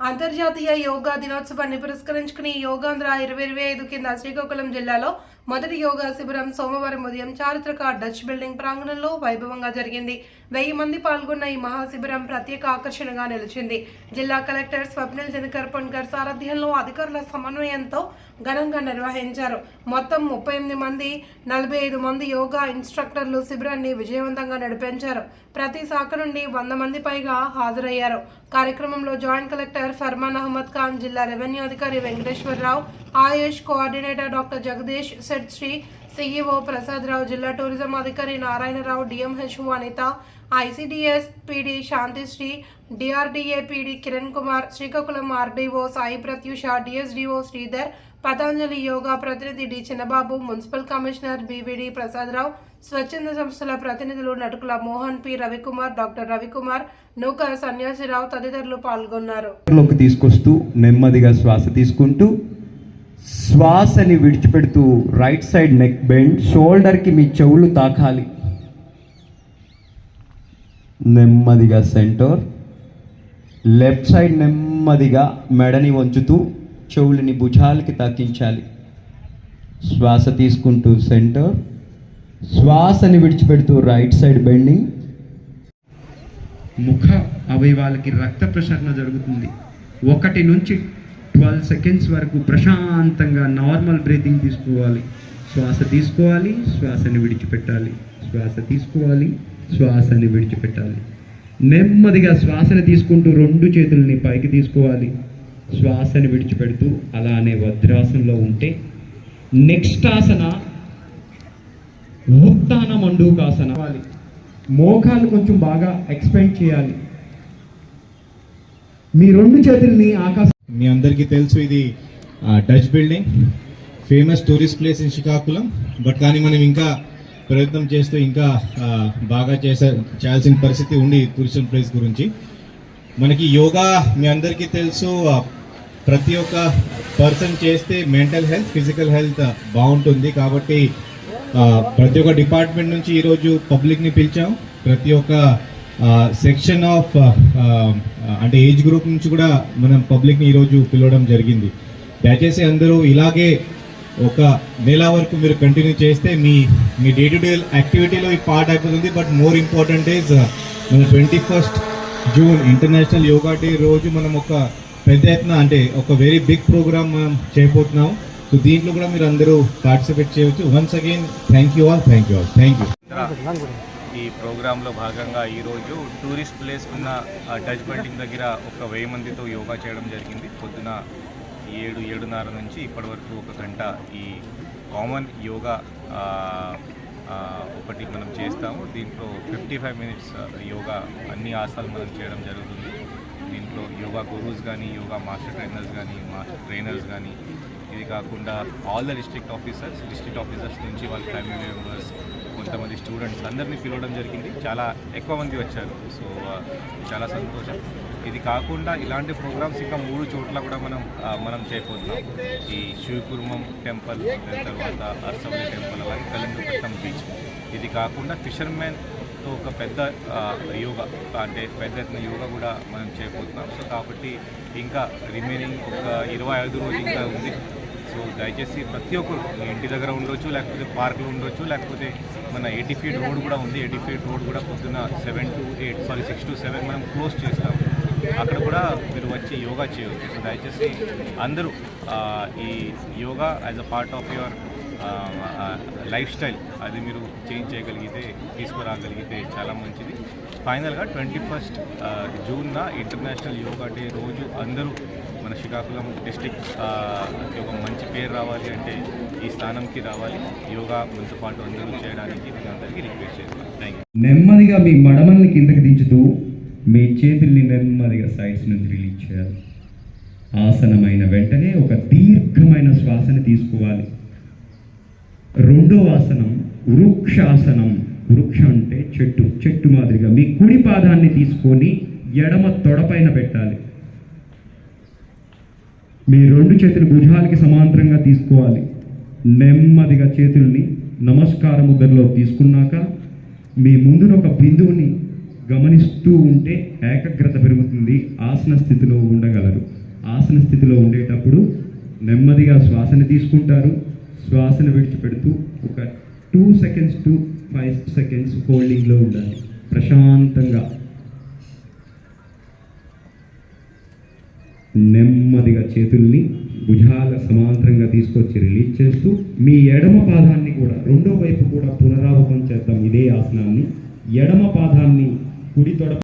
అంతర్జాతీయ యోగా దినోత్సవాన్ని పురస్కరించుకుని యోగాంధ్ర ఇరవై ఇరవై ఐదు కింద శ్రీకాకుళం జిల్లాలో మొదటి యోగా శిబిరం సోమవారం ఉదయం చారిత్రక డచ్ బిల్డింగ్ ప్రాంగణంలో వైభవంగా జరిగింది. వెయ్యి మంది పాల్గొన్న ఈ మహాశిబిరం ప్రత్యేక ఆకర్షణగా నిలిచింది. జిల్లా కలెక్టర్ స్వప్నిల్ దినకర్ పొన్కర్ సారథ్యంలో అధికారుల సమన్వయంతో ఘనంగా నిర్వహించారు. మొత్తం ముప్పై ఎనిమిది మంది నలభై ఐదు మంది యోగా ఇన్స్ట్రక్టర్లు శిబిరాన్ని విజయవంతంగా నడిపించారు. ప్రతి శాఖ నుండి వంద మంది పైగా హాజరయ్యారు. కార్యక్రమంలో జాయింట్ కలెక్టర్ ఫర్మాన్ అహ్మద్ ఖాన్ జిల్లా రెవెన్యూ అధికారి Venkateswararao AYUSH coordinator doctor Jagadish SETSRI CEO Prasadarao జిల్లా టూరిజం అధికారి Narayanarao DMHO Anitha ICDS PD Shantishri DRDA PD Kiran Kumar Srikakulam RDO Sai Pratyusha DSDO Sridhar Patanjali yoga ప్రతినిధి D Chinnababu municipal commissioner BVD Prasadarao స్వచ్ఛంద సంస్థల ప్రతినిధులు Natukula Mohan P Ravikumar doctor Ravikumar Nooka Sanyasirao తదితరులు పాల్గొన్నారు. తీసుకొస్తూ నెమ్మదిగా శ్వాస తీసుకుంటూ శ్వాసని విడిచిపెడుతూ రైట్ సైడ్ నెక్ బెండ్ షోల్డర్కి మీ చెవులు తాకాలి. నెమ్మదిగా సెంటర్ లెఫ్ట్ సైడ్ నెమ్మదిగా మెడని వంచుతూ చెవులని భుజాలకి తాకించాలి. శ్వాస తీసుకుంటూ సెంటర్ శ్వాసని విడిచిపెడుతూ రైట్ సైడ్ బెండింగ్ ముఖ అవయవాలకి రక్త ప్రసరణ జరుగుతుంది. ఒకటి నుంచి ట్వెల్వ్ సెకండ్స్ వరకు ప్రశాంతంగా నార్మల్ బ్రీతింగ్ తీసుకోవాలి. శ్వాస తీసుకోవాలి శ్వాసని విడిచిపెట్టాలి. శ్వాస తీసుకోవాలి శ్వాసని విడిచిపెట్టాలి. నెమ్మదిగా శ్వాసని తీసుకుంటూ రెండు చేతుల్ని పైకి తీసుకోవాలి. శ్వాసని విడిచిపెడుతూ అలానే వజ్రాసనంలో ఉంటే నెక్స్ట్ ఆసన ఉత్తాన మండూకాసన మోకాలు కొంచెం బాగా ఎక్స్పెండ్ చేయాలి. మీ రెండు చేతుల్ని ఆకాశ మీ అందరికీ తెలుసు ఇది Dutch building famous tourist place in Srikakulam but కానీ మనం ఇంకా ప్రయత్నం చేస్తూ ఇంకా బాగా చేసే చేయాల్సిన పరిస్థితి ఉంది టూరిస్ట్ ప్లేస్ గురించి. మనకి యోగా మీ అందరికీ తెలుసు ప్రతి ఒక్క పర్సన్ చేస్తే మెంటల్ హెల్త్ ఫిజికల్ హెల్త్ బాగుంటుంది. కాబట్టి ప్రతి ఒక్క డిపార్ట్మెంట్ నుంచి ఈరోజు పబ్లిక్ని పిలిచాం. ప్రతి ఒక్క సెక్షన్ ఆఫ్ అంటే ఏజ్ గ్రూప్ నుంచి కూడా మనం పబ్లిక్ని ఈరోజు పిలవడం జరిగింది. దయచేసి అందరూ ఇలాగే ఒక నెల వరకు మీరు కంటిన్యూ చేస్తే మీ మీ డే టు డే యాక్టివిటీలో ఈ పార్ట్ అయిపోతుంది. బట్ మోర్ ఇంపార్టెంట్ ఈజ్ మన twenty first June international yoga day రోజు మనం ఒక పెద్ద ఎత్తున అంటే ఒక వెరీ బిగ్ ప్రోగ్రామ్ మనం చేయబోతున్నాం సో దీంట్లో కూడా మీరు అందరూ పార్టిసిపేట్ చేయవచ్చు. Once again thank you all thank you all thank you ఈ ప్రోగ్రాంలో భాగంగా ఈరోజు టూరిస్ట్ ప్లేస్ ఉన్న టచ్ బిల్డింగ్ దగ్గర ఒక వెయ్యి మందితో యోగా చేయడం జరిగింది. పొద్దున ఏడు ఏడున్నర నుంచి ఇప్పటి వరకు ఒక గంట ఈ కామన్ యోగా ఒకటి మనం చేస్తాము. దీంట్లో ఫిఫ్టీ ఫైవ్ మినిట్స్ యోగా అన్ని ఆసనాలు మనం చేయడం జరుగుతుంది. దీంట్లో యోగా గురూస్ కానీ యోగా మాస్టర్ ట్రైనర్స్ కానీ మాస్టర్ ట్రైనర్స్ కానీ ఇది కాకుండా all the district officers district officers నుంచి వాళ్ళ ఫ్యామిలీ మెంబర్స్ కొంతమంది స్టూడెంట్స్ అందరినీ పిలవడం జరిగింది. చాలా ఎక్కువ మంది వచ్చారు. సో చాలా సంతోషం. ఇది కాకుండా ఇలాంటి ప్రోగ్రామ్స్ ఇంకా మూడు చోట్ల కూడా మనం మనం చేయబోతున్నాం ఈ శివకుర్మం టెంపుల్ తర్వాత అర్సవల్లి టెంపుల్ అలాగే కలింగపట్నం బీచ్. ఇది కాకుండా ఫిషర్మెన్తో ఒక పెద్ద యోగా అంటే పెద్ద ఎత్తున యోగా కూడా మనం చేయబోతున్నాం సో కాబట్టి ఇంకా రిమైనింగ్ ఒక ఇరవై ఐదు రోజులు ఇంకా ఉంది. సో దయచేసి ప్రతి ఒక్కరు మీ ఇంటి దగ్గర ఉండొచ్చు లేకపోతే పార్క్లో ఉండొచ్చు లేకపోతే మన ఎయిటీ ఫీట్ రోడ్ కూడా ఉంది. ఎయిటీ ఫీట్ రోడ్ కూడా పొద్దున్న seven to eight sorry six to seven మనం క్లోజ్ చేస్తాం అక్కడ కూడా మీరు వచ్చి యోగా చేయవచ్చు సో దయచేసి అందరూ ఈ yoga as a part of your lifestyle అది మీరు చేంజ్ చేయగలిగితే తీసుకురాగలిగితే చాలా మంచిది. ఫైనల్గా ట్వంటీ ఫస్ట్ జూన్న ఇంటర్నేషనల్ యోగా డే రోజు అందరూ మన శ్రీకాకుళం డిస్టిక్ ఒక మంచి పేరు రావాలి అంటే ఈ స్థానంకి రావాలి. యోగా మనతో పాటు అందరూ చేయడానికి నేను అందరికీ రిక్వెస్ట్ చేస్తాను థ్యాంక్ యూ నెమ్మదిగా మీ మడమల్ని కిందకి దించుతూ మీ చేతుల్ని నెమ్మదిగా సైడ్స్ నుంచి రిలీజ్ చేయాలి. ఆసనమైన వెంటనే ఒక దీర్ఘమైన శ్వాసని తీసుకోవాలి. రెండో ఆసనం వృక్షాసనం. వృక్ష అంటే చెట్టు. చెట్టు మాదిరిగా మీ కుడి పాదాన్ని తీసుకొని ఎడమ తొడపైన పెట్టాలి. మీ రెండు చేతులు భుజాలకి సమాంతరంగా తీసుకోవాలి. నెమ్మదిగా చేతుల్ని నమస్కార ముద్రలో తీసుకున్నాక మీ ముందున ఒక బిందువుని గమనిస్తూ ఉంటే ఏకాగ్రత పెరుగుతుంది ఆసన స్థితిలో ఉండగలరు. ఆసన స్థితిలో ఉండేటప్పుడు నెమ్మదిగా శ్వాసని తీసుకుంటారు. శ్వాసను విడిచిపెడుతూ ఒక two seconds to five seconds హోల్డింగ్లో ఉండాలి. ప్రశాంతంగా చేతుల్ని భుజాల సమాంతరంగా తీసుకొచ్చి రిలీజ్ చేస్తూ మీ ఎడమ పాదాన్ని కూడా రెండో వైపు కూడా పునరావృతం చేద్దాం ఇదే ఆసనాన్ని. ఎడమ పాదాన్ని కుడి తొడ